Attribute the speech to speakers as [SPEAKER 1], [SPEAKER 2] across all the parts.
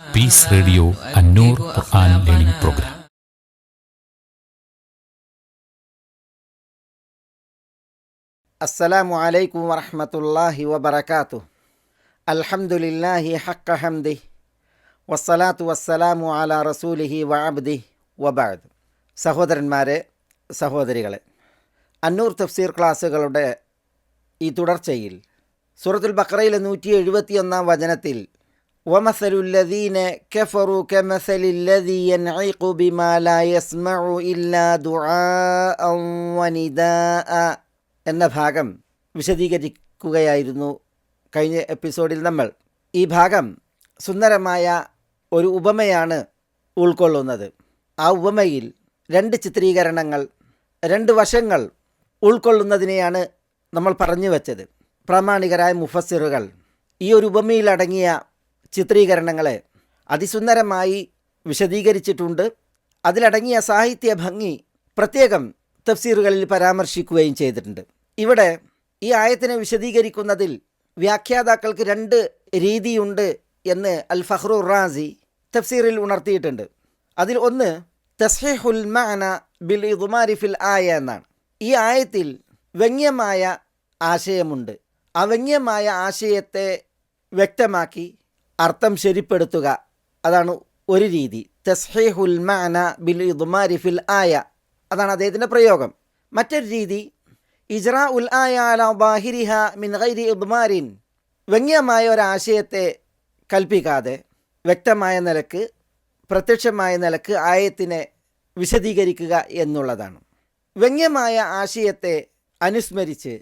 [SPEAKER 1] Piece radio അന്നൂർ ഖുർആൻ learning programme
[SPEAKER 2] അസ്സലാമു അലൈക്കും വറഹമത്തല്ലാഹി വബർക്കാത്തു അൽഹംദുലില്ലാഹി ഹക്ക ഹംദി. വസ്സലാത്തു വസ്സലാമു അല റസൂലിഹി വഅബ്ദി വബാദ് സഹോദരന്മാരെ സഹോദരികളെ അന്നൂർ തഫ്സീർ ക്ലാസ്സുകളുടെ ഈ തുടർച്ചയിൽ സൂറത്തുൽ ബക്രയിലെ നൂറ്റി എഴുപത്തിയൊന്നാം വചനത്തിൽ വമസലുല്ലദീന كمثل الذي ينعق بما لا يسمع إلا دعاء ونداء. എന്ന ഭാഗം വിശദീകരിക്കുകയായിരുന്നു കഴിഞ്ഞ എപ്പിസോഡിൽ നമ്മൾ. ഈ ഭാഗം സുന്ദരമായ ഒരു ഉപമയാണ് ഉൾക്കൊള്ളുന്നത്. ആ ഉപമയിൽ രണ്ട് ചിത്രീകരണങ്ങൾ രണ്ട് വശങ്ങൾ ഉൾക്കൊള്ളുന്നതിനെയാണ് നമ്മൾ പറഞ്ഞു വച്ചത്. പ്രാമാണികരായ മുഫസ്സിറുകൾ ഈ ഒരു ഉപമയിലടങ്ങിയ ചിത്രീകരണങ്ങളെ അതിസുന്ദരമായി വിശദീകരിച്ചിട്ടുണ്ട്. അതിലടങ്ങിയ സാഹിത്യ ഭംഗി പ്രത്യേകം തഫ്സീറുകളിൽ പരാമർശിക്കുകയും ചെയ്തിട്ടുണ്ട്. ഇവിടെ ഈ ആയത്തിനെ വിശദീകരിക്കുന്നതിൽ വ്യാഖ്യാതാക്കൾക്ക് രണ്ട് രീതിയുണ്ട് എന്ന് അൽ ഫഹ്റു റാസി തഫ്സീറിൽ ഉണർത്തിയിട്ടുണ്ട്. അതിൽ ഒന്ന് തസ്ഹീഹുൽ മഅന ബിൽ ഇതുമാരിഫിൽ ആയ എന്നാണ്. ഈ ആയത്തിൽ വ്യംഗ്യമായ ആശയമുണ്ട്. ആ വ്യംഗ്യമായ ആശയത്തെ വ്യക്തമാക്കി അർത്ഥം ശരിപ്പെടുത്തുക. അതാണ് ഒരു രീതി. തസ്ഹീഹുൽ മാന ബിൽ ഇദ്മാരിഫിൽ ആയ. അതാണ് അദ്ദേഹത്തിന്റെ പ്രയോഗം. മറ്റൊരു രീതി ഇജ്റാ ഉൽ ആയ അല ബാഹിരിഹ മിൻ ഗൈരി ഇദ്മാരിൻ. വ്യംഗ്യമായ ഒരാശയത്തെ കൽപ്പിക്കാതെ വ്യക്തമായ നിലയ്ക്ക് പ്രത്യക്ഷമായ നിലയ്ക്ക് ആയത്തിനെ വിശദീകരിക്കുക എന്നുള്ളതാണ്. വ്യംഗ്യമായ ആശയത്തെ അനുസ്മരിച്ച്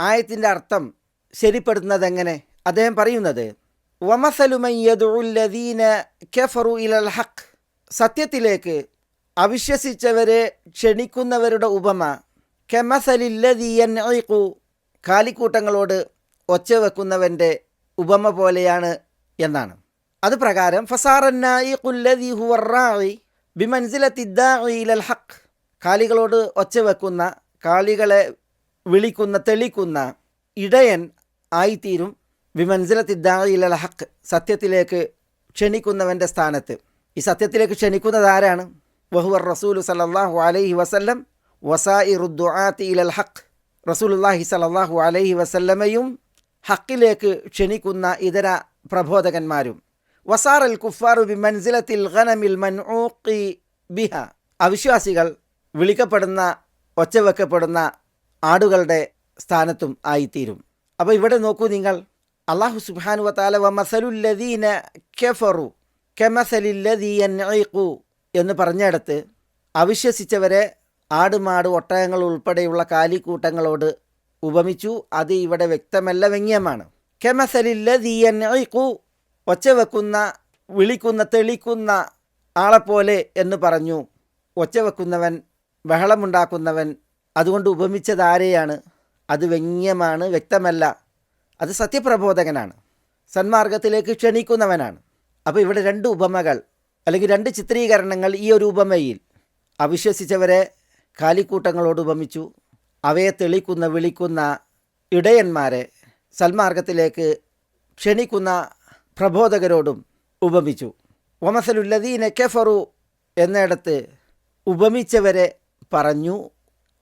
[SPEAKER 2] ആയത്തിന്റെ അർത്ഥം ശരിപ്പെടുത്തുന്നതെങ്ങനെ? അദ്ദേഹം പറയുന്നത് വമസലുമയ്യദുല്ലദീന കെഫറു ഇലൽ ഹക്ക് സത്യത്തിലേക്ക് അവിശ്വസിച്ചവരെ ക്ഷണിക്കുന്നവരുടെ ഉപമ. കെമസലില്ലതീയൻഇഖു കാലിക്കൂട്ടങ്ങളോട് ഒച്ച വെക്കുന്നവന്റെ ഉപമ പോലെയാണ് എന്നാണ്. അത് പ്രകാരം ഫസാറന്നായി ഹുവറായി ബിമൻസിലത്തിദ്ദാഇലൽ ഹക്ക് കാലികളോട് ഒച്ച വെക്കുന്ന കാലികളെ വിളിക്കുന്ന തെളിക്കുന്ന ഇടയൻ ആയിത്തീരും. ബിമൻസിലത്തിദ്ദാഇലൽ ഹക്ക് സത്യത്തിലേക്ക് ക്ഷണിക്കുന്നവന്റെ സ്ഥാനത്ത്. ഈ സത്യത്തിലേക്ക് ക്ഷണിക്കുന്നത് ആരാണ്? വഹുവർ റസൂലു സലല്ലാഹു അലൈഹി വസല്ലം വസായിറുദ്ദുആത്തി ഇലൽ ഹക്ക് റസൂലുല്ലാഹി സലല്ലാഹു അലൈഹി വസല്ലമയും ഹക്കിലേക്ക് ക്ഷണിക്കുന്ന ഇതര പ്രബോധകന്മാരും. വസാർ അൽ കുഫാറു ബി മൻസിലത്തിൽ ഖനമിൽ മൻഊഖി ബിഹ. അവിശ്വാസികൾ വിളിക്കപ്പെടുന്ന ഒച്ചവെക്കപ്പെടുന്ന ആടുകളുടെ സ്ഥാനത്തും ആയിത്തീരും. അപ്പോൾ ഇവിടെ നോക്കൂ നിങ്ങൾ. അള്ളാഹു സുബാനു വാല വ മസലുല്ലദീന കെഫറു കെമസലില്ലദീയൻഇഖു എന്ന് പറഞ്ഞിടത്ത് അവിശ്വസിച്ചവരെ ആടുമാട് ഒട്ടകങ്ങൾ ഉൾപ്പെടെയുള്ള കാലിക്കൂട്ടങ്ങളോട് ഉപമിച്ചു. അത് ഇവിടെ വ്യക്തമല്ല വ്യംഗ്യമാണ്. കെമസലില്ലദീയൻഇഖു ഒച്ച വെക്കുന്ന വിളിക്കുന്ന തെളിക്കുന്ന ആളെപ്പോലെ എന്ന് പറഞ്ഞു. ഒച്ച വെക്കുന്നവൻ ബഹളമുണ്ടാക്കുന്നവൻ അതുകൊണ്ട് ഉപമിച്ചത് ആരെയാണ് അത് വ്യംഗ്യമാണ് വ്യക്തമല്ല. അത് സത്യപ്രബോധകനാണ്. സന്മാർഗത്തിലേക്ക് ക്ഷണിക്കുന്നവനാണ്. അപ്പോൾ ഇവിടെ രണ്ട് ഉപമകൾ അല്ലെങ്കിൽ രണ്ട് ചിത്രീകരണങ്ങൾ ഈ ഒരു ഉപമയിൽ. അവിശ്വസിച്ചവരെ കാലിക്കൂട്ടങ്ങളോട് ഉപമിച്ചു. അവയെ തെളിക്കുന്ന വിളിക്കുന്ന ഇടയന്മാരെ സന്മാർഗത്തിലേക്ക് ക്ഷണിക്കുന്ന പ്രബോധകരോടും ഉപമിച്ചു. ഒമസലുല്ലദീന കെഫറു എന്നിടത്ത് ഉപമിച്ചവരെ പറഞ്ഞു.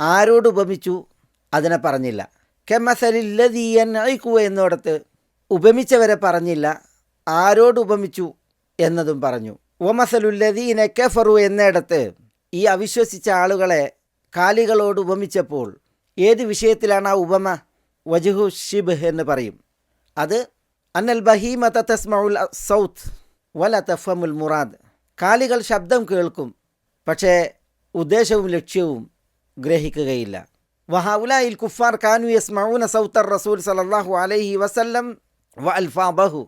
[SPEAKER 2] ആരോട് ഉപമിച്ചു? അതിനെ പറഞ്ഞില്ല. കെമസലില്ലദീയൻ അയക്കു എന്നിടത്ത് ഉപമിച്ചവരെ പറഞ്ഞില്ല. ആരോട് ഉപമിച്ചു എന്നതും പറഞ്ഞു. ഒമസലുല്ലദീന കെഫറു എന്നിടത്ത് ഈ അവിശ്വസിച്ച ആളുകളെ കാലികളോട് ഉപമിച്ചപ്പോൾ ഏത് വിഷയത്തിലാണ് ആ ഉപമ? വജുഹു ഷിബ് എന്ന് പറയും. അത് അന്നൽ ബഹീമത തസ്മഉൽ സൗത്ത് വല തഫമുൽ മുറാദ്. കാലികൾ ശബ്ദം കേൾക്കും പക്ഷേ ഉദ്ദേശവും ലക്ഷ്യവും ഗ്രഹിക്കുകയില്ല. വഹൗലായിൽ കുഫാർ കാനു യസ്മഊന സൗത്തർ റസൂൽ സലല്ലാഹു അലൈഹി വസല്ലം വ അൽഫാബഹു.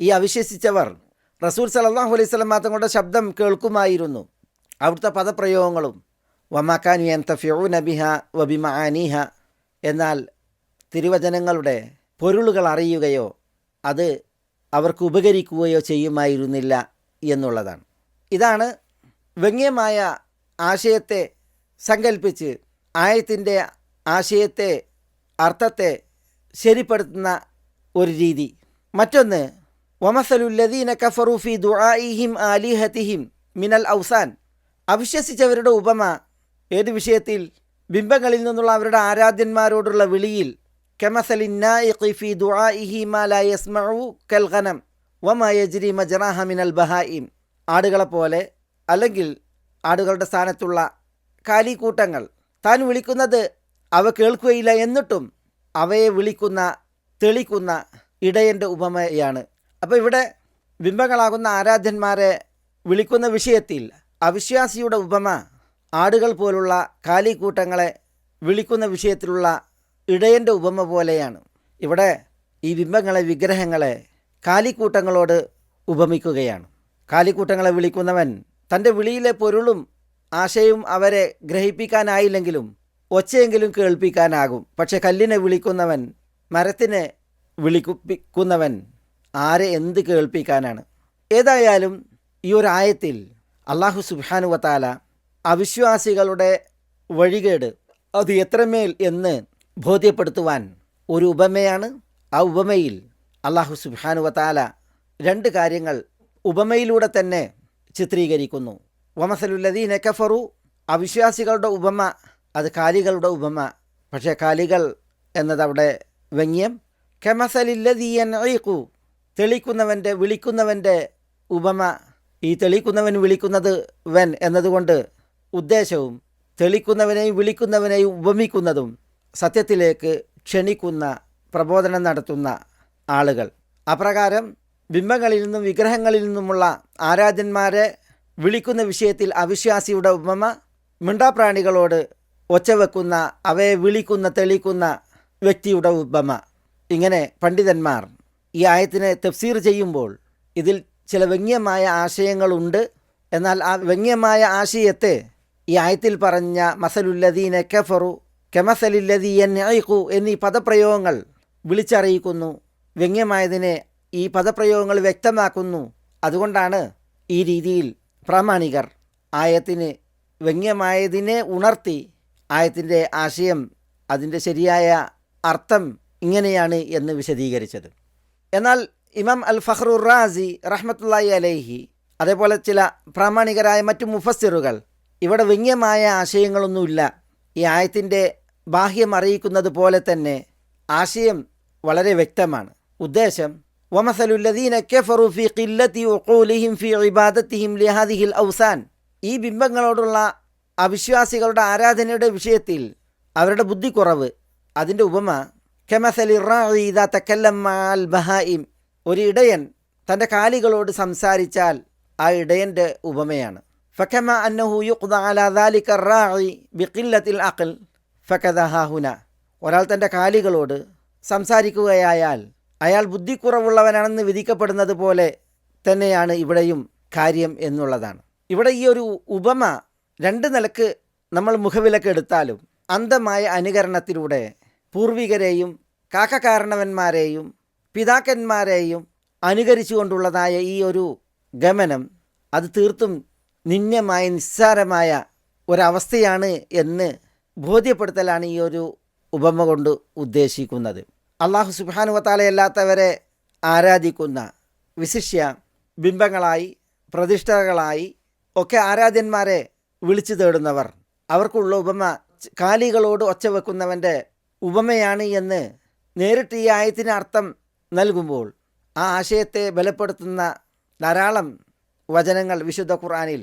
[SPEAKER 2] ഈ അവിശ്വസിച്ചവർ റസൂൽ സലല്ലാഹു അലൈഹി സ്വലം തങ്ങളുടെ ശബ്ദം കേൾക്കുമായിരുന്നു. അവിടുത്തെ പദപ്രയോഗങ്ങളും വമാക്കാനു എന്തഫ്യൂന നബിഹ വബിമാനീഹ എന്നാൽ തിരുവചനങ്ങളുടെ പൊരുളുകൾ അറിയുകയോ അത് അവർക്ക് ഉപകരിക്കുകയോ ചെയ്യുമായിരുന്നില്ല എന്നുള്ളതാണ്. ഇതാണ് വ്യംഗ്യമായ ആശയത്തെ സങ്കല്പിച്ച് ആയത്തിന്റെ ആശയത്തെ അർത്ഥത്തെ ശരിപ്പെടുത്തുന്ന ഒരു രീതി. മറ്റൊന്ന് വമസലുല്ലദീന കഫറൂഫി ദുആഇഹിം ആലിഹത്തിഹിം മിനൽ ഔസാൻ. അവിശ്വസിച്ചവരുടെ ഉപമ ഏത് വിഷയത്തിൽ? ബിംബങ്ങളിൽ നിന്നുള്ള അവരുടെ ആരാധ്യന്മാരോടുള്ള വിളിയിൽ കെമസലിന്നായിഖി ഫി ദുആഇഹി മാ ലാ യസ്മഉ കൽ ഗനം വമാ യജ്രി മജ്റാഹ മിനൽ ബഹായിം ആടുകളെപ്പോലെ അല്ലെങ്കിൽ ആടുകളുടെ സ്ഥാനത്തുള്ള കാലിക്കൂട്ടങ്ങൾ. താൻ വിളിക്കുന്നത് അവ കേൾക്കുകയില്ല എന്നിട്ടും അവയെ വിളിക്കുന്ന തെളിക്കുന്ന ഇടയന്റെ ഉപമയാണ്. അപ്പോൾ ഇവിടെ ബിംബങ്ങളാകുന്ന ആരാധ്യന്മാരെ വിളിക്കുന്ന വിഷയത്തിൽ അവിശ്വാസിയുടെ ഉപമ ആടുകൾ പോലുള്ള കാലിക്കൂട്ടങ്ങളെ വിളിക്കുന്ന വിഷയത്തിലുള്ള ഇടയന്റെ ഉപമ പോലെയാണ്. ഇവിടെ ഈ ബിംബങ്ങളെ വിഗ്രഹങ്ങളെ കാലിക്കൂട്ടങ്ങളോട് ഉപമിക്കുകയാണ്. കാലിക്കൂട്ടങ്ങളെ വിളിക്കുന്നവൻ തന്റെ വിളിയിലെ പൊരുളും ആശയവും അവരെ ഗ്രഹിപ്പിക്കാനായില്ലെങ്കിലും ഒച്ചയെങ്കിലും കേൾപ്പിക്കാനാകും. പക്ഷെ കല്ലിനെ വിളിക്കുന്നവൻ മരത്തിനെ വിളിപ്പിക്കുന്നവൻ ആരെ എന്ത് കേൾപ്പിക്കാനാണ്? ഏതായാലും ഈ ഒരു ആയത്തിൽ അള്ളാഹു സുബാനുവത്താല അവിശ്വാസികളുടെ വഴികേട് അത് എത്രമേൽ എന്ന് ബോധ്യപ്പെടുത്തുവാൻ ഒരു ഉപമയാണ്. ആ ഉപമയിൽ അള്ളാഹു സുബാനുവത്താല രണ്ട് കാര്യങ്ങൾ ഉപമയിലൂടെ തന്നെ ചിത്രീകരിക്കുന്നു. വമസലുല്ലദീൻ കഫറു അവിശ്വാസികളുടെ ഉപമ അത് കാലികളുടെ ഉപമ. പക്ഷേ കാലികൾ എന്നതവിടെ വ്യംഗ്യം. കെമസലില്ലതീയൻ ഐക്കു തെളിക്കുന്നവന്റെ വിളിക്കുന്നവന്റെ ഉപമ. ഈ തെളിക്കുന്നവൻ വിളിക്കുന്നത് വൻ എന്നതുകൊണ്ട് ഉദ്ദേശവും തെളിക്കുന്നവനെയും വിളിക്കുന്നവനെയും ഉപമിക്കുന്നതും സത്യത്തിലേക്ക് ക്ഷണിക്കുന്ന പ്രബോധനം നടത്തുന്ന ആളുകൾ. അപ്രകാരം ബിംബങ്ങളിൽ നിന്നും വിഗ്രഹങ്ങളിൽ നിന്നുമുള്ള ആരാധ്യന്മാരെ വിളിക്കുന്ന വിഷയത്തിൽ അവിശ്വാസിയുടെ ഉപമ മിണ്ടാപ്രാണികളോട് ഒച്ചവെക്കുന്ന അവയെ വിളിക്കുന്ന തെളിക്കുന്ന വ്യക്തിയുടെ ഉപമ. ഇങ്ങനെ പണ്ഡിതന്മാർ ഈ ആയത്തിനെ തഫ്സീർ ചെയ്യുമ്പോൾ ഇതിൽ ചില വ്യംഗ്യമായ ആശയങ്ങളുണ്ട്. എന്നാൽ ആ വ്യംഗ്യമായ ആശയത്തെ ഈ ആയത്തിൽ പറഞ്ഞ മസലുല്ലദീന കഫറു എൻ അയക്കു എന്നീ പദപ്രയോഗങ്ങൾ വിളിച്ചറിയിക്കുന്നു. വ്യംഗ്യമായതിനെ ഈ പദപ്രയോഗങ്ങൾ വ്യക്തമാക്കുന്നു. അതുകൊണ്ടാണ് ഈ രീതിയിൽ പ്രാമാണികർ ആയത്തിന് വ്യംഗ്യമായതിനെ ഉണർത്തി ആയത്തിന്റെ ആശയം അതിന്റെ ശരിയായ അർത്ഥം ഇങ്ങനെയാണ് എന്ന് വിശദീകരിച്ചത്. എന്നാൽ ഇമാം അൽ ഫഹ്റുർ റാസി റഹ്മത്തുല്ലായി അലൈഹി അതേപോലെ ചില പ്രാമാണികരായ മറ്റു മുഫസ്സിറുകൾ ഇവിടെ വ്യംഗ്യമായ ആശയങ്ങളൊന്നുമില്ല. ഈ ആയത്തിന്റെ ബാഹ്യം അറിയിക്കുന്നത് പോലെ തന്നെ ആശയം വളരെ വ്യക്തമാണ്. ഉദ്ദേശം വമസലുല്ലദീന കഫറു ഫി ഖില്ലത്തി ഉഖൂലിഹിം ഫി ഇബാദത്തിഹിം ലിഹാദിഹിൽ ഔസാൻ. ഈ ബിംബങ്ങളോടുള്ള അവിശ്വാസികളുടെ ആരാധനയുടെ വിഷയത്തിൽ അവരുടെ ബുദ്ധിക്കുറവ് അതിന്റെ ഉപമ കെമസലി മാൽ ബഹായിം ഒരു ഇടയൻ തന്റെ കാലികളോട് സംസാരിച്ചാൽ ആ ഇടയന്റെ ഉപമയാണ്. ഫക്കമ അന്നഹു യുഖ്ദ അലാ ദാലിക റാഇ ബിഖില്ലത്തിൽ അഖൽ ഫക്കദഹാഹുന ഒരാൾ തന്റെ കാലികളോട് സംസാരിക്കുകയായാൽ അയാൾ ബുദ്ധിക്കുറവുള്ളവനാണെന്ന് വിധിക്കപ്പെടുന്നത് പോലെ തന്നെയാണ് ഇവിടെയും കാര്യം എന്നുള്ളതാണ്. ഇവിടെ ഈ ഒരു ഉപമ രണ്ട് നിലയ്ക്ക് നമ്മൾ മുഖവിലക്കെടുത്താലും അന്ധമായ അനുകരണത്തിലൂടെ പൂർവികരെയും കാക്കകാരണവന്മാരെയും പിതാക്കന്മാരെയും അനുകരിച്ചുകൊണ്ടുള്ളതായ ഈ ഒരു ഗമനം അത് തീർത്തും നിന്യമായ നിസ്സാരമായ ഒരവസ്ഥയാണ് എന്ന് ബോധ്യപ്പെടുത്തലാണ് ഈ ഒരു ഉപമ കൊണ്ട് ഉദ്ദേശിക്കുന്നത്. അള്ളാഹു സുബാനുവത്താലയല്ലാത്തവരെ ആരാധിക്കുന്ന വിശിഷ്യ ബിംബങ്ങളായി പ്രതിഷ്ഠകളായി ഒക്കെ ആരാധ്യന്മാരെ വിളിച്ചു തേടുന്നവർ. അവർക്കുള്ള ഉപമ കാലികളോട് ഒച്ച വെക്കുന്നവന്റെ ഉപമയാണ് എന്ന് നേരിട്ട് ഈ ആയത്തിന് അർത്ഥം നൽകുമ്പോൾ ആ ആശയത്തെ ബലപ്പെടുത്തുന്ന ധാരാളം വചനങ്ങൾ വിശുദ്ധ ഖുർആനിൽ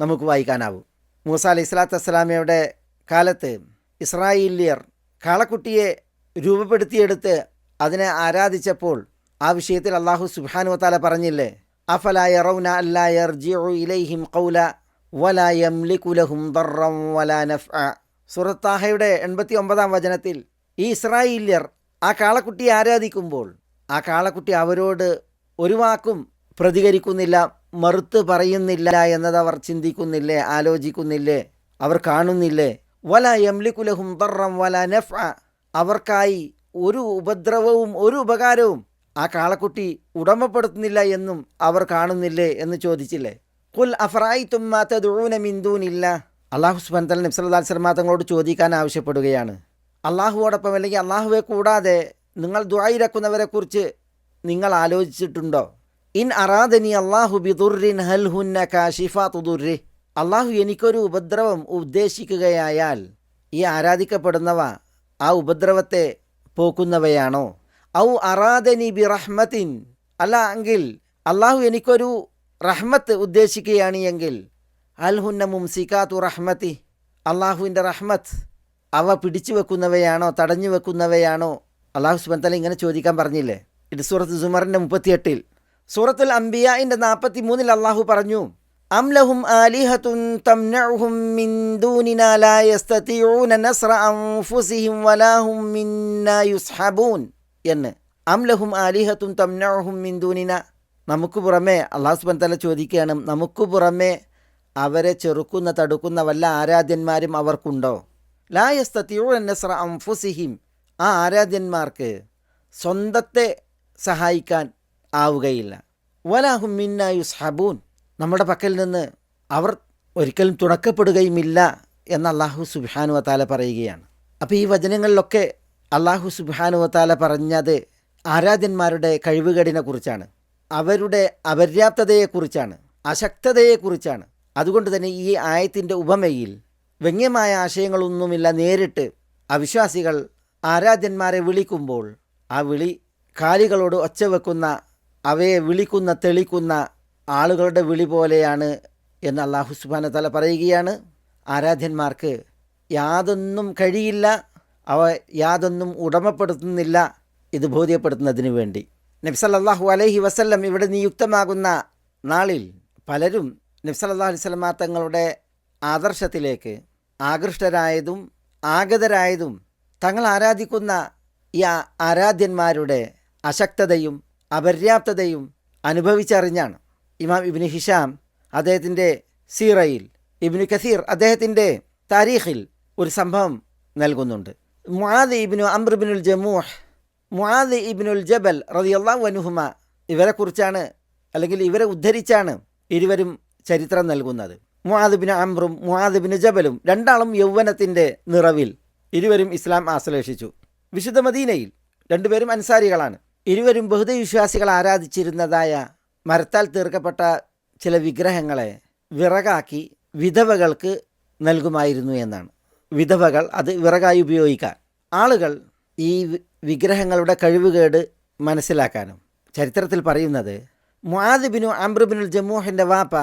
[SPEAKER 2] നമുക്ക് വായിക്കാനാവും. മൂസ അലി സ്വലാത്തു വസ്സലാമയുടെ കാലത്ത് ഇസ്രായേലിയർ കാളക്കുട്ടിയെ രൂപപ്പെടുത്തിയെടുത്ത് അതിനെ ആരാധിച്ചപ്പോൾ ആ വിഷയത്തിൽ അള്ളാഹു സുബാനു പറഞ്ഞില്ലേ അഫലായ റൗന അല്ലായർ യർജിഉ ഇലൈഹിം ഖൗല സുറത്താഹയുടെ എൺപത്തി ഒമ്പതാം വചനത്തിൽ ഈ ഇസ്രായേല്യർ ആ കാളക്കുട്ടിയെ ആരാധിക്കുമ്പോൾ ആ കാളക്കുട്ടി അവരോട് ഒരു വാക്കും പ്രതികരിക്കുന്നില്ല മറുത്ത് പറയുന്നില്ല എന്നത് അവർ ചിന്തിക്കുന്നില്ലേ ആലോചിക്കുന്നില്ലേ അവർ കാണുന്നില്ലേ? വല യംലിക്കുലഹും ദർറം വല നഫ്അ. അവർക്കായി ഒരു ഉപദ്രവവും ഒരു ഉപകാരവും ആ കാളക്കുട്ടി ഉടമപ്പെടുത്തുന്നില്ല എന്നും അവർ കാണുന്നില്ലേ എന്ന് ചോദിച്ചില്ലേ? മിന്ദൂനില്ല അള്ളാഹു സുബാൻ തല നബ്സല്ലാ സ്വലമാ തങ്ങളോട് ചോദിക്കാൻ ആവശ്യപ്പെടുകയാണ്. അള്ളാഹുവോടൊപ്പം അല്ലെങ്കിൽ അള്ളാഹുവെ കൂടാതെ നിങ്ങൾ ദ്വായിരക്കുന്നവരെക്കുറിച്ച് നിങ്ങൾ ആലോചിച്ചിട്ടുണ്ടോ? ഇൻ അറാദനി അള്ളാഹു ബിദുറിൻ ഹൽ അള്ളാഹു എനിക്കൊരു ഉപദ്രവം ഉദ്ദേശിക്കുകയായാൽ ഈ ആരാധിക്കപ്പെടുന്നവ ആ ഉപദ്രവത്തെ പോക്കുന്നവയാണോ? ഔ അറാദനി ബി അല്ല എങ്കിൽ അള്ളാഹു എനിക്കൊരു റഹ്മത്ത് ഉദ്ദേശിക്കുകയാണ് എങ്കിൽ അൽഹുന്ന മുംസിക്കാത്തു റഹ്മത്തി അള്ളാഹുവിന്റെ റഹ്മത്ത് അവ പിടിച്ചു വെക്കുന്നവയാണോ തടഞ്ഞു വെക്കുന്നവയാണോ? അള്ളാഹു സുബന്തല ഇങ്ങനെ ചോദിക്കാൻ പറഞ്ഞില്ലേ? ഇത് സൂറത്ത് സുമറിന്റെ മുപ്പത്തിയെട്ടിൽ. സൂറത്തുൽ അംബിയായിന്റെ നാൽപ്പത്തി മൂന്നിൽ അള്ളാഹു പറഞ്ഞു അംലഹും ആലിഹത്തുൻ തംനഉഹും മിൻ ലാ വലാഹും എന്ന്. അംലഹും ആലിഹത്തും തംനഉഹും മിൻ നമുക്ക് പുറമെ അള്ളാഹു സുബൻ തല ചോദിക്കുകയാണ് നമുക്ക് പുറമെ അവരെ ചെറുക്കുന്ന തടുക്കുന്ന വല്ല ആരാധ്യന്മാരും അവർക്കുണ്ടോ? ലാ യസ്തതിഊന നസ്ര അൻഫുസിഹിം. ആ ആരാധ്യന്മാർക്ക് സ്വന്തത്തെ സഹായിക്കാൻ ആവുകയില്ല. വലാഹുമിന്നായു മിന്ന യുസ്ഹബൂൻ. നമ്മുടെ പക്കൽ നിന്ന് അവർ ഒരിക്കലും തുണക്കപ്പെടുകയുമില്ല എന്ന് അള്ളാഹു സുബാനു വത്താല പറയുകയാണ്. അപ്പോൾ ഈ വചനങ്ങളിലൊക്കെ അള്ളാഹു സുബാനു വത്താല പറഞ്ഞത് ആരാധ്യന്മാരുടെ കഴിവുകേടിനെ കുറിച്ചാണ്. അവരുടെ അപര്യാപ്തതയെക്കുറിച്ചാണ് അശക്തതയെക്കുറിച്ചാണ്. അതുകൊണ്ട് തന്നെ ഈ ആയത്തിന്റെ ഉപമയിൽ വ്യംഗ്യമായ ആശയങ്ങളൊന്നുമില്ല നേരിട്ട് അവിശ്വാസികൾ ആരാധ്യന്മാരെ വിളിക്കുമ്പോൾ ആ വിളി കാലികളോട് ഒച്ച വെക്കുന്ന അവയെ വിളിക്കുന്ന തെളിക്കുന്ന ആളുകളുടെ വിളി പോലെയാണ് എന്ന് അള്ളാഹു സുബാന തല പറയുകയാണ്. ആരാധ്യന്മാർക്ക് യാതൊന്നും കഴിയില്ല അവ യാതൊന്നും ഉടമപ്പെടുത്തുന്നില്ല ഇത് ബോധ്യപ്പെടുത്തുന്നതിന് വേണ്ടി. നബ്സല്ലാഹു അലൈഹി വസല്ലം ഇവിടെ നിയുക്തമാകുന്ന നാളിൽ പലരും നബ്സല്ലാ അലിസ്ലമാ തങ്ങളുടെ ആദർശത്തിലേക്ക് ആകൃഷ്ടരായതും ആഗതരായതും തങ്ങൾ ആരാധിക്കുന്ന ഈ ആരാധ്യന്മാരുടെ അശക്തതയും അപര്യാപ്തതയും അനുഭവിച്ചറിഞ്ഞാണ്. ഇമാം ഇബിന് ഹിഷാം അദ്ദേഹത്തിന്റെ സീറയിൽ ഇബിന് കസീർ അദ്ദേഹത്തിന്റെ താരീഖിൽ ഒരു സംഭവം നൽകുന്നുണ്ട്. മുആദ് ഇബിനു അമ്രബിനുൽ ജമൂഹ് മുആദ് ഇബ്നുൽ ജബൽ റളിയല്ലാഹു ഇവരെ ഇവരെക്കുറിച്ചാണ് അല്ലെങ്കിൽ ഇവരെ ഉദ്ധരിച്ചാണ് ഇരുവരും ചരിത്രം നൽകുന്നത്. മുആദ് ബിൻ അമ്രും മുആദ് ബിൻ ജബലും രണ്ടാളും യൗവനത്തിന്റെ നിറവിൽ ഇരുവരും ഇസ്ലാം ആശ്ലേഷിച്ചു. വിശുദ്ധ മദീനയിൽ രണ്ടുപേരും അൻസാരികളാണ്. ഇരുവരും ബഹുദവിശ്വാസികൾ ആരാധിച്ചിരുന്നതായ മരത്താൽ തീർക്കപ്പെട്ട ചില വിഗ്രഹങ്ങളെ വിറകാക്കി വിധവകൾക്ക് നൽകുമായിരുന്നു എന്നാണ്. വിധവകൾ അത് വിറകായി ഉപയോഗിക്കാൻ. ആളുകൾ ഈ വിഗ്രഹങ്ങളുടെ കഴിവുകേട് മനസ്സിലാക്കാനും. ചരിത്രത്തിൽ പറയുന്നത് മുആദ് ബിനു അമ്രുബിനുൽ ജമൂഹിന്റെ വാപ്പ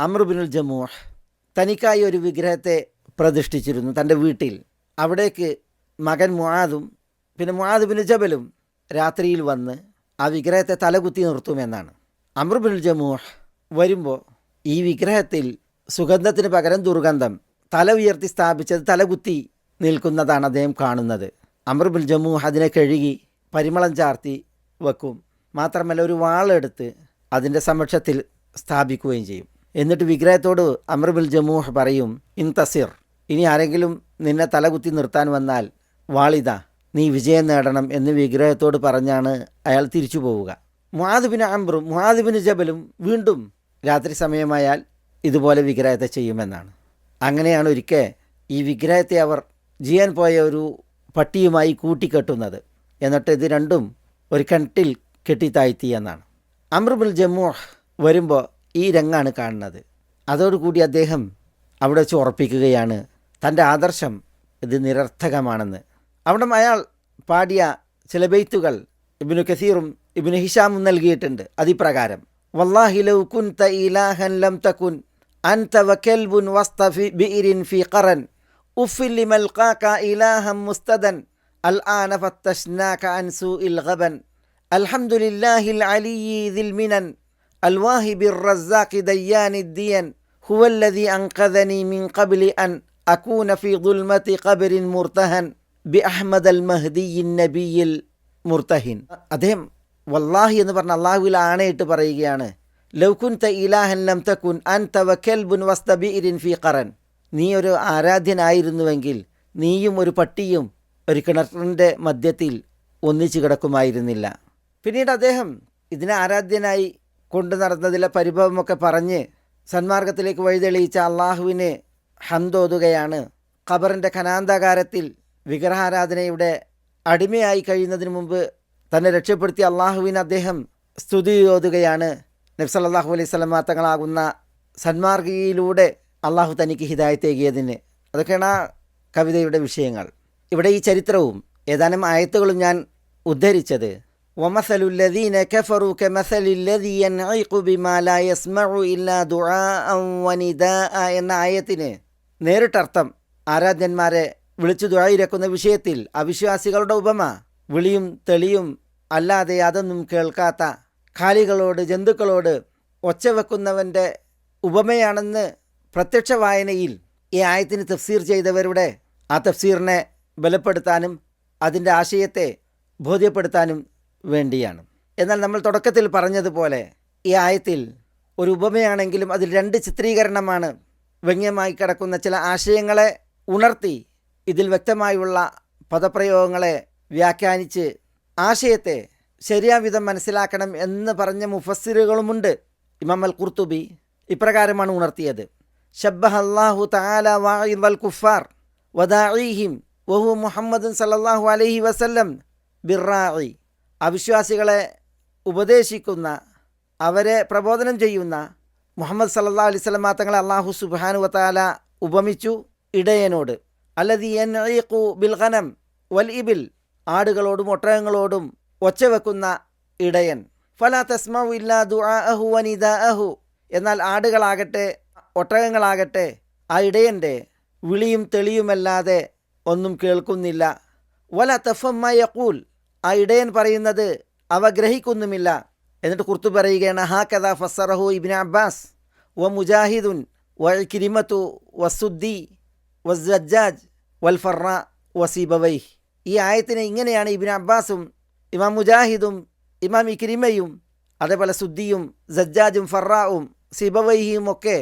[SPEAKER 2] അമ്രുബിനുൽ ജമൂഹ് തനിക്കായി ഒരു വിഗ്രഹത്തെ പ്രതിഷ്ഠിച്ചിരുന്നു തന്റെ വീട്ടിൽ. അവിടേക്ക് മകൻ മുആദും പിന്നെ മുആദ് ബിൻ ജബലും രാത്രിയിൽ വന്ന് ആ വിഗ്രഹത്തെ തലകുത്തി നിർത്തുമെന്നാണ് അമ്രുബിനുൽ ജമൂഹ് വരുമ്പോൾ ഈ വിഗ്രഹത്തിൽ സുഗന്ധത്തിന് പകരം ദുർഗന്ധം തല ഉയർത്തി സ്ഥാപിച്ചത് തലകുത്തി നിൽക്കുന്നതാണ് അദ്ദേഹം കാണുന്നത്. അമ്രുബുൽ ജമ്മു അതിനെ കഴുകി പരിമളം ചാർത്തി വെക്കും. മാത്രമല്ല ഒരു വാളെടുത്ത് അതിന്റെ സമക്ഷത്തിൽ സ്ഥാപിക്കുകയും ചെയ്യും. എന്നിട്ട് വിഗ്രഹത്തോട് അമ്രുബുൽ ജമൂഹ് പറയും ഇൻ തസിർ ഇനി ആരെങ്കിലും നിന്നെ തലകുത്തി നിർത്താൻ വന്നാൽ വാളിത നീ വിജയം നേടണം എന്ന് വിഗ്രഹത്തോട് പറഞ്ഞാണ് അയാൾ തിരിച്ചു പോവുക. മുഹാദിബിന് അമ്രും മുഹാദിബിന് ജബലും വീണ്ടും രാത്രി സമയമായാൽ ഇതുപോലെ വിഗ്രഹത്തെ ചെയ്യുമെന്നാണ്. അങ്ങനെയാണ് ഒരിക്കൽ ഈ വിഗ്രഹത്തെ അവർ ചെയ്യാൻ പോയ ഒരു പട്ടിയുമായി കൂട്ടിക്കെട്ടുന്നത്. എന്നിട്ട് ഇത് രണ്ടും ഒരു കിണറ്റിൽ കെട്ടിത്താഴ്ത്തി എന്നാണ്. അമ്രബുൽ ജമ്മൂഹ് വരുമ്പോൾ ഈ രംഗാണ് കാണുന്നത്. അതോടുകൂടി അദ്ദേഹം അവിടെ വെച്ച് ഉറപ്പിക്കുകയാണ്. തന്റെ ആദർശം ഇത് നിരർത്ഥകമാണെന്ന്. അവിടെ അയാൾ പാടിയ ചില ബെയ്ത്തുകൾ ഇബിനു കസീറും ഇബിനു ഹിഷാമും നൽകിയിട്ടുണ്ട് അതിപ്രകാരം. വല്ലാഹി ലൗ ത ഇലാഹൻ ലം തകുൻ അൻത വകൽബുൻ വസ്ത ഫി ബിഇരിൻ ഫി ഖറൻ ഉഫിൽ ലിമൽഖാക ഇലാഹം മുസ്തദൻ الآن فتشناك عن سوء الغبن الحمد لله العلي ذي المنن الواهب الرزاق ديان الدين هو الذي أنقذني من قبل أن أكون في ظلمة قبر مرتهن بأحمد المهدي النبي المرتهن അദ്ദേഹം വല്ലാഹി എന്ന് പറഞ്ഞ അള്ളാഹുവിൽ ആണയിട്ട് പറയുകയാണ് ലൗകുൻത ഇലാഹൻ ലം തക്കുൻ അൻ തവക്കൽബുൻ വസ്തബിഇരിൻ ഫി ഖറൻ നീ ഒരു ആരാധ്യനായിരുന്നുവെങ്കിൽ നീയും ഒരു പട്ടിയും ഒരു കിണറിന്റെ മധ്യത്തിൽ ഒന്നിച്ചു കിടക്കുമായിരുന്നില്ല. പിന്നീട് അദ്ദേഹം ഇതിനെ ആരാധ്യനായി കൊണ്ടു നടന്നതിലെ പരിഭവമൊക്കെ പറഞ്ഞ് സന്മാർഗത്തിലേക്ക് വഴിതെളിയിച്ച അള്ളാഹുവിനെ ഹന്തോതുകയാണ്. ഖബറിന്റെ ഖനാന്താകാരത്തിൽ വിഗ്രഹാരാധനയുടെ അടിമയായി കഴിയുന്നതിന് മുമ്പ് തന്നെ രക്ഷപ്പെടുത്തിയ അള്ളാഹുവിന് അദ്ദേഹം സ്തുതി ഓതുകയാണ് നബ്സല്ലാഹു അലൈഹി സ്വലമാ തങ്ങളാകുന്ന സന്മാർഗിയിലൂടെ അള്ളാഹു തനിക്ക് ഹിദായത്തേകിയതിന് അതൊക്കെയാണ് ആ കവിതയുടെ വിഷയങ്ങൾ. ഇവിടെ ഈ ചരിത്രവും ഏതാനും ആയത്തുകളും ഞാൻ ഉദ്ധരിച്ചത്. എന്ന ആയത്തിന് നേരിട്ടർത്ഥം ആരാധ്യന്മാരെ വിളിച്ചു ദുഴയിരക്കുന്ന വിഷയത്തിൽ അവിശ്വാസികളുടെ ഉപമ വിളിയും തെളിയും അല്ലാതെ അതൊന്നും കേൾക്കാത്ത കാലികളോട് ജന്തുക്കളോട് ഒച്ച വെക്കുന്നവന്റെ ഉപമയാണെന്ന് പ്രത്യക്ഷ വായനയിൽ ഈ ആയത്തിന് തഫ്സീർ ചെയ്തവരുടെ ആ തഫ്സീറിനെ ബലപ്പെടുത്താനും അതിന്റെ ആശയത്തെ ബോധ്യപ്പെടുത്താനും വേണ്ടിയാണ്. എന്നാൽ നമ്മൾ തുടക്കത്തിൽ പറഞ്ഞതുപോലെ ഈ ആയത്തിൽ ഒരു ഉപമയാണെങ്കിലും അതിൽ രണ്ട് ചിത്രീകരണമാണ് വ്യംഗ്യമായി കിടക്കുന്ന ചില ആശയങ്ങളെ ഉണർത്തി ഇതിൽ വ്യക്തമായുള്ള പദപ്രയോഗങ്ങളെ വ്യാഖ്യാനിച്ച് ആശയത്തെ ശരിയാവിധം മനസ്സിലാക്കണം എന്ന് പറഞ്ഞ മുഫസ്സിറുകളുമുണ്ട്. ഇമാം അൽ ഇപ്രകാരമാണ് ഉണർത്തിയത്. ഷബ്ബഹ അള്ളാഹു തആല വാഇദ് വൽ കുഫാർ വദാഇഹിം വഹു മുഹമ്മദ് സല്ലല്ലാഹു അലൈഹി വസല്ലം ബിറായി അവിശ്വാസികളെ ഉപദേശിക്കുന്ന അവരെ പ്രബോധനം ചെയ്യുന്ന മുഹമ്മദ് സല്ലാ അലൈഹി സ്വലം തങ്ങളെ അള്ളാഹു സുബാനു വത്താല ഉപമിച്ചു ഇടയനോട്. അല്ലതി എൻ ബിൽഖനം വൽ ഇബിൽ ആടുകളോടും ഒട്ടകങ്ങളോടും ഒച്ച വെക്കുന്ന ഇടയൻ. ഫല തസ്മു ഇല്ലാ ദുആഅഹു അഹു എന്നാൽ ആടുകളാകട്ടെ ഒട്ടകങ്ങളാകട്ടെ ആ ഇടയന്റെ വിളിയും തെളിയുമല്ലാതെ ഒന്നും കേൾക്കുന്നില്ല. വല തഫമ്മ യഖൂൽ ആ ഇടയൻ പറയുന്നത് അവ ഗ്രഹിക്കുന്നുമില്ല. എന്നിട്ട് കുർത്തു പറയുകയാണ് ഹാ കഥ ഫസറഹു ഇബിൻ അബ്ബാസ് വ മുജാഹിദുൻ വ കിരിമത്തു വസുദ്ദി വസ്ജാജ് വൽ ഫറ വസീബവൈ ഈ ആയത്തിനെ ഇങ്ങനെയാണ് ഇബിൻ അബ്ബാസും ഇമാം മുജാഹിദും ഇമാം ഇക്രിമയും അതേപോലെ സുദ്ദിയും സജ്ജാജും ഫറാവും സിബവൈഹിയും ഒക്കെ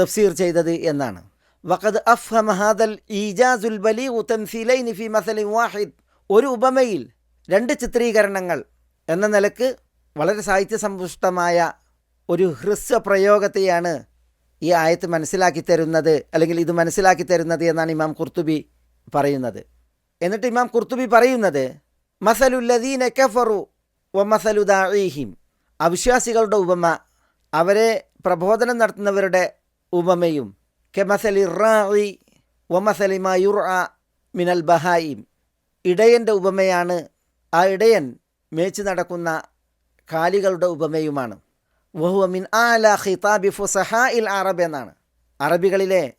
[SPEAKER 2] തഫ്സീർ ചെയ്തത് എന്നാണ്. വഖദ് അഫ്ഹമ ഹാദൽ ഈജാസുൽ ബലി തംസീലൈനി ഫി മസലി വാഹിദ്. ഒരു ഉപമയിൽ രണ്ട് ചിത്രീകരണങ്ങൾ എന്ന നിലയ്ക്ക് വളരെ സാഹിത്യസമ്പുഷ്ടമായ ഒരു ഹ്രസ്വ പ്രയോഗത്തെയാണ് ഈ ആയത്ത് മനസ്സിലാക്കി തരുന്നത് അല്ലെങ്കിൽ ഇത് മനസ്സിലാക്കി തരുന്നത് എന്നാണ് ഇമാം കുർത്തുബി പറയുന്നത്. എന്നിട്ട് ഇമാം കുർത്തുബി പറയുന്നത് മസലുല്ലദീന കഫറു വ മസലുദാഹിം അവിശ്വാസികളുടെ ഉപമ അവരെ പ്രബോധനം നടത്തുന്നവരുടെ ഉപമയും. കെമസലി റായി വമസലി മയുർ മിനൽ ബഹായിം. ഇടയന്റെ ഉപമയാണ്. ആ ഇടയൻ മേച്ച് നടക്കുന്ന കാലികളുടെ ഉപമയുമാണ്. വഹുവ മിൻ ആല ഖിതാബി ഫുസഹാ ഇൽ അറബ് എന്നാണ്. അറബികളിലെ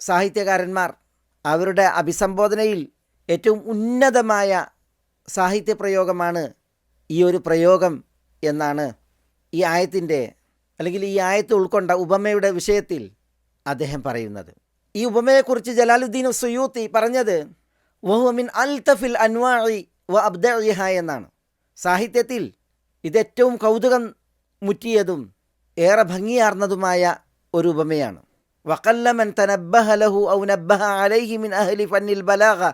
[SPEAKER 2] സാഹിത്യകാരന്മാർ അവരുടെ അഭിസംബോധനയിൽ ഏറ്റവും ഉന്നതമായ സാഹിത്യ പ്രയോഗമാണ് ഈ ഒരു പ്രയോഗം എന്നാണ് ഈ ആയത്തിന്റെ അല്ലെങ്കിൽ ഈ ആയത്ത് ഉൾക്കൊണ്ട ഉപമയുടെ വിഷയത്തിൽ അദ്ദേഹം പറയുന്നത്. ഈ ഉപമയെക്കുറിച്ച് ജലാലുദ്ദീൻ സുയൂത്തി പറഞ്ഞത് വഹുമിൻ അൽ തഫിൽ അൻവാഴി വ അബ്ദ എന്നാണ്. സാഹിത്യത്തിൽ ഇതേറ്റവും കൗതുകം മുറ്റിയതും ഏറെ ഭംഗിയാർന്നതുമായ ഒരു ഉപമയാണ്. വക്കല്ലമൻ തനബ്ബഹലഹു ഔ നബ്ബഹ അലൈഹി മിൻ അഹ്ലി ഫന്നിൽ ബലാഗ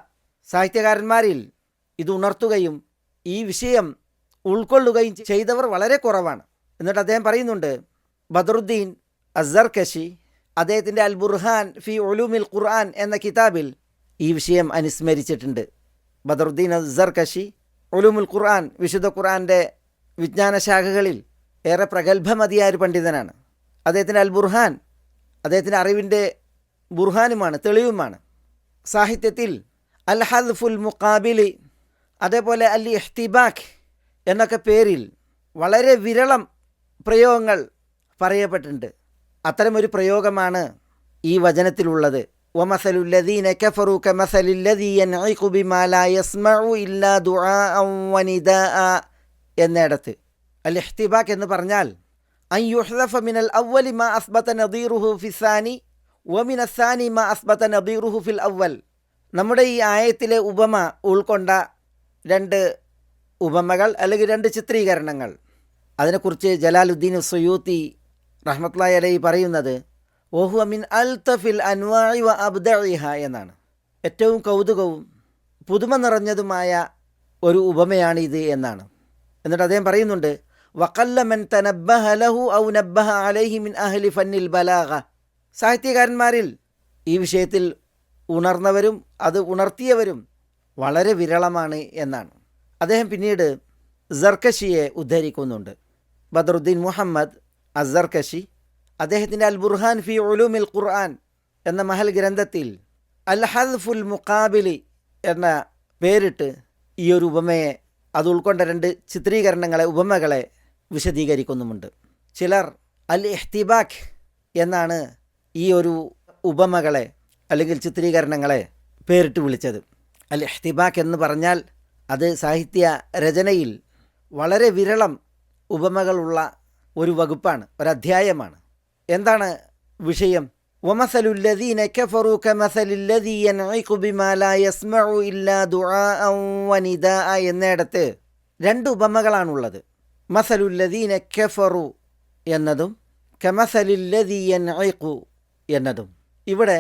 [SPEAKER 2] സാഹിത്യകാരന്മാരിൽ ഇത് ഉണർത്തുകയും ഈ വിഷയം ഉൾക്കൊള്ളുകയും ചെയ്തവർ വളരെ കുറവാണ്. എന്നിട്ട് അദ്ദേഹം പറയുന്നുണ്ട് ബദറുദ്ദീൻ അസർകശി അദ്ദേഹത്തിന്റെ അൽ ബുർഹാൻ ഫി ഒലൂമിൽ ഖുർആൻ എന്ന കിതാബിൽ ഈ വിഷയം അനുസ്മരിച്ചിട്ടുണ്ട്. ബദറുദ്ദീൻ അസർകശി ഒലൂമുൽ ഖുർആൻ വിശുദ്ധ ഖുർആന്റെ വിജ്ഞാന ശാഖകളിൽ ഏറെ പ്രഗത്ഭമതിയായ ഒരു പണ്ഡിതനാണ്. അദ്ദേഹത്തിന്റെ അൽ ബുർഹാൻ അദ്ദേഹത്തിന്റെ അറിവിന്റെ ബുർഹാനുമാണ് തെളിവുമാണ്. സാഹിത്യത്തിൽ അൽ ഹദ്ഫുൽ മുക്കാബിലി അതേപോലെ അൽ ഇഹ്തിബാഖ് എന്നൊക്കെ പേരിൽ വളരെ വിരളം പ്രയോഗങ്ങൾ പറയപ്പെട്ടിട്ടുണ്ട്. അത്തരമൊരു പ്രയോഗമാണ് ഈ വചനത്തിലുള്ളത്. കഫറു യൻഇഖു ബിമാ ലാ യസ്മഉ ഇല്ലാ എന്നിടത്ത് അൽ എന്ന് പറഞ്ഞാൽ മിനൽ മാ അസ്ബത നദീറുഹു സാനി മാ അസ്ബത നദീറുഹു ഫിൽ നമ്മുടെ ഈ ആയത്തിലെ ഉപമ ഉൾക്കൊണ്ട രണ്ട് ഉപമകൾ അല്ലെങ്കിൽ രണ്ട് ചിത്രീകരണങ്ങൾ. അതിനെക്കുറിച്ച് ജലാലുദ്ദീൻ സുയൂത്തി റഹ്മത്ലായി അലൈ പറയുന്നത് ഓഹു അമിൻ അൽ തഫിൽ അബ്ദഇഹ എന്നാണ്. ഏറ്റവും കൗതുകവും പുതുമ നിറഞ്ഞതുമായ ഒരു ഉപമയാണിത് എന്നാണ്. എന്നിട്ട് അദ്ദേഹം പറയുന്നുണ്ട് വക്കല്ലമൻ തനബ്ബഹ ലഹു ഔ നബ്ബഹ അലൈഹി മിൻ അഹ്ലി ഫന്നിൽ ബലാഗ. സാഹിത്യകാരന്മാരിൽ ഈ വിഷയത്തിൽ ഉണർന്നവരും അത് ഉണർത്തിയവരും വളരെ വിരളമാണ് എന്നാണ്. അദ്ദേഹം പിന്നീട് ജർക്കഷിയെ ഉദ്ധരിക്കുന്നുണ്ട്. ബദറുദ്ദീൻ മുഹമ്മദ് അസർകഷി അദ്ദേഹത്തിന്റെ അൽ ബുർഹാൻ ഫി ഉലൂമിൽ ഖുർആൻ എന്ന മഹൽ ഗ്രന്ഥത്തിൽ അൽ ഹദ്ഫുൽ മുഖാബിലി എന്ന പേരിട്ട് ഈ ഒരു ഉപമയെ അത് ഉൾക്കൊണ്ട രണ്ട് ചിത്രീകരണങ്ങളെ ഉപമകളെ വിശദീകരിക്കുന്നുമുണ്ട്. ചിലർ അൽ ഇഹ്തിബാഖ് എന്നാണ് ഈ ഒരു ഉപമകളെ അല്ലെങ്കിൽ ചിത്രീകരണങ്ങളെ പേരിട്ട് വിളിച്ചത്. അൽ ഇഹ്തിബാഖ് എന്ന് പറഞ്ഞാൽ അത് സാഹിത്യ രചനയിൽ വളരെ വിരളം ഉപമകളുള്ള ഒരു വകുപ്പാണ് ഒരധ്യായമാണ് എന്താണ് വിഷയം ومثل كفروا كمثل الذي ينعق بما لا يسمع إلا دعاء ونداء എന്നിടത്ത് രണ്ട് ഉപമകളാണുള്ളത് മസലുല്ലദീന കഫറു എന്നതും കമസലില്ലദീ യൻഇഖു എന്നതും ഇവിടെ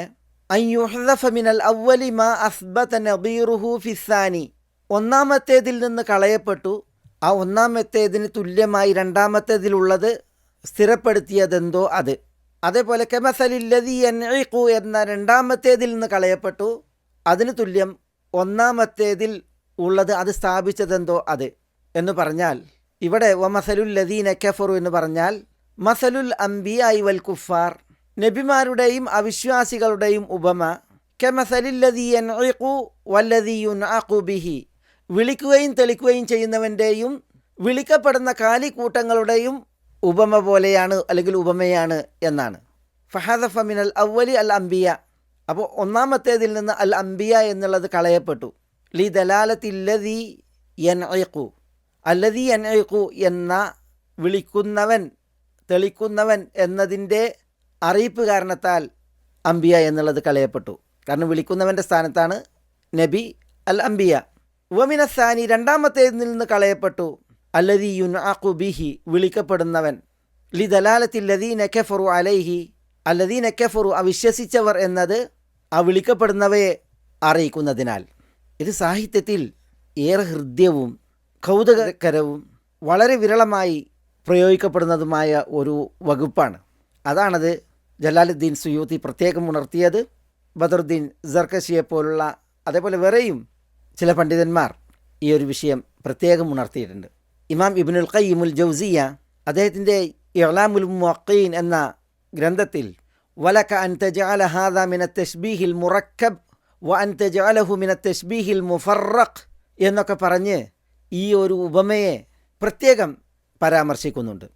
[SPEAKER 2] അയ്യുഹ്ദഫ മിനൽ അവ്വലി മാ അസ്ബത നദീറുഹു ഫിസാനി ഒന്നാമത്തേതിൽ നിന്ന് കളയപ്പെട്ടു ആ ഒന്നാമത്തേതിന് തുല്യമായി രണ്ടാമത്തേതിലുള്ളത് സ്ഥിരപ്പെടുത്തിയതെന്തോ അത്. അതേപോലെ കെമസലില്ലതി എൻഇഖു എന്ന രണ്ടാമത്തേതിൽ നിന്ന് കളയപ്പെട്ടു. അതിന് തുല്യം ഒന്നാമത്തേതിൽ ഉള്ളത് അത് സ്ഥാപിച്ചതെന്തോ അത് എന്ന് പറഞ്ഞാൽ ഇവിടെ വമസലുൽ ലദീന കഫറു എന്ന് പറഞ്ഞാൽ മസലുൽ അംബിയായി വൽ കുഫാർ നബിമാരുടെയും അവിശ്വാസികളുടെയും ഉപമ കെമസലില്ലതി എൻഇഖു വല്ലതീയുൻ ബിഹി വിളിക്കുകയും തെളിക്കുകയും ചെയ്യുന്നവന്റെയും വിളിക്കപ്പെടുന്ന കാലിക്കൂട്ടങ്ങളുടെയും ഉപമ പോലെയാണ് അല്ലെങ്കിൽ ഉപമയാണ് എന്നാണ്. ഫഹദഫ മിനൽ അവലി അൽ അംബിയ. അപ്പോൾ ഒന്നാമത്തേതിൽ നിന്ന് അൽ അംബിയ എന്നുള്ളത് കളയപ്പെട്ടു. ലി ദലാലത്തില്ലതി എൻ അയക്കു അല്ലതി എൻ അയക്കു എന്ന വിളിക്കുന്നവൻ തെളിക്കുന്നവൻ എന്നതിന്റെ അറിയിപ്പ് കാരണത്താൽ അംബിയ എന്നുള്ളത് കളയപ്പെട്ടു. കാരണം വിളിക്കുന്നവന്റെ സ്ഥാനത്താണ് നബി അൽ അംബിയ. ഉവമിനസാനി രണ്ടാമത്തേതിൽ നിന്ന് കളയപ്പെട്ടു. അല്ലതി യുൻ ബിഹി വിളിക്കപ്പെടുന്നവൻ. ലി ദലാലത്തിൽ ലദീ നക്കഫറു അലൈഹി. അല്ലദീ നക്കഫറു അവിശ്വസിച്ചവർ എന്നത് ആ വിളിക്കപ്പെടുന്നവയെ അറിയിക്കുന്നതിനാൽ. ഇത് സാഹിത്യത്തിൽ ഏറെ ഹൃദ്യവും കൗതുകകരവും വളരെ വിരളമായി പ്രയോഗിക്കപ്പെടുന്നതുമായ ഒരു വകുപ്പാണ്. അതാണത് ജലാലുദ്ദീൻ സുയൂത്തി പ്രത്യേകം ഉണർത്തിയത്. ബദറുദ്ദീൻ ജർക്കശിയെ പോലുള്ള അതേപോലെ വേറെയും ചില പണ്ഡിതന്മാർ ഈ ഒരു വിഷയം പ്രത്യേകം ഉണർത്തിയിട്ടുണ്ട്. ഇമാം ഇബിനുൽ ഖയ്യിമുൽ ജൗസിയ അദ്ദേഹത്തിന്റെ ഇളാമുൽ മുഖീൻ എന്ന ഗ്രന്ഥത്തിൽ വലക അൻ തജഅല ഹാദ മിന തഷ്ബീഹിൽ മുറക്കബ് വ അൻ തജഅലഹു മിന തഷ്ബീഹിൽ മുഫറഖ് എന്നൊക്കെ പറഞ്ഞ് ഈ ഒരു ഉപമയെ പ്രത്യേകം പരാമർശിക്കുന്നുണ്ട്.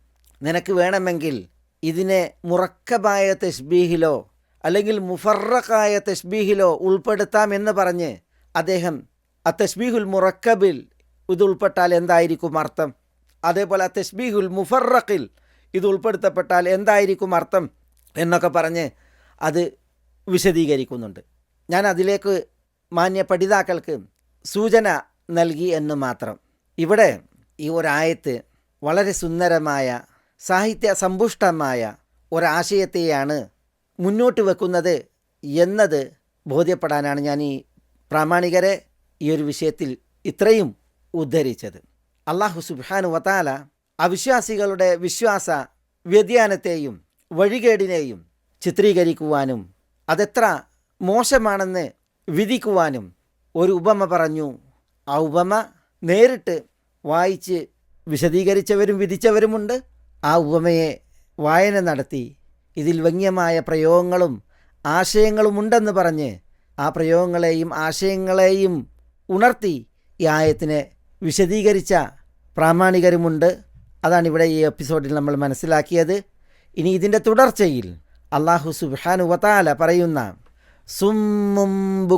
[SPEAKER 2] നിനക്ക് വേണമെങ്കിൽ ഇതിനെ മുറക്കബായ തഷ്ബീഹിലോ അല്ലെങ്കിൽ മുഫറഖായ തഷ്ബീഹിലോ ഉൾപ്പെടുത്താമെന്ന് പറഞ്ഞ് അദ്ദേഹം ആ തസ്ബീഹുൽ മുറക്കബിൽ ഇത് ഉൾപ്പെട്ടാൽ എന്തായിരിക്കും അർത്ഥം? അതേപോലെ ആ തസ്ബീഹുൽ മുഫറഖിൽ ഇത് ഉൾപ്പെടുത്തപ്പെട്ടാൽ എന്തായിരിക്കും അർത്ഥം എന്നൊക്കെ പറഞ്ഞ് അത് വിശദീകരിക്കുന്നുണ്ട്. ഞാൻ അതിലേക്ക് മാന്യ പഠിതാക്കൾക്ക് സൂചന നൽകി എന്ന് മാത്രം. ഇവിടെ ഈ ഒരായത്ത് വളരെ സുന്ദരമായ സാഹിത്യ സമ്പുഷ്ടമായ ഒരാശയത്തെയാണ് മുന്നോട്ട് വെക്കുന്നത് എന്നത് ബോധ്യപ്പെടാനാണ് ഞാൻ ഈ പ്രാമാണികരെ ഈ ഒരു വിഷയത്തിൽ ഇത്രയും ഉദ്ധരിച്ചത്. അള്ളാഹു സുബാനു വത്താല അവിശ്വാസികളുടെ വിശ്വാസ വ്യതിയാനത്തെയും വഴികേടിനെയും ചിത്രീകരിക്കുവാനും അതെത്ര മോശമാണെന്ന് വിധിക്കുവാനും ഒരു ഉപമ പറഞ്ഞു. ആ ഉപമ നേരിട്ട് വായിച്ച് വിശദീകരിച്ചവരും വിധിച്ചവരുമുണ്ട്. ആ ഉപമയെ വായന നടത്തി ഇതിൽ വ്യംഗ്യമായ പ്രയോഗങ്ങളും ആശയങ്ങളുമുണ്ടെന്ന് പറഞ്ഞ് ആ പ്രയോഗങ്ങളെയും ആശയങ്ങളെയും ഉണർത്തി ഈ ആയത്തിനെ വിശദീകരിച്ച പ്രാമാണികരുമുണ്ട്. അതാണ് ഇവിടെ ഈ എപ്പിസോഡിൽ നമ്മൾ മനസ്സിലാക്കിയത്. ഇനി ഇതിന്റെ തുടർച്ചയിൽ അള്ളാഹു സുബാനു വതാല പറയുന്ന സുമ്മും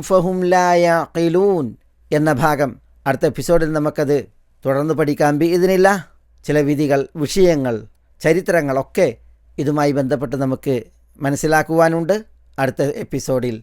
[SPEAKER 2] ഫഹും ലായ ഖിലൂൻ എന്ന ഭാഗം അടുത്ത എപ്പിസോഡിൽ നമുക്കത് തുടർന്ന് പഠിക്കാൻ ഇതിനില്ല ചില വിധികൾ വിഷയങ്ങൾ ചരിത്രങ്ങളൊക്കെ ഇതുമായി ബന്ധപ്പെട്ട് നമുക്ക് മനസ്സിലാക്കുവാനുണ്ട്. അടുത്ത എപ്പിസോഡിൽ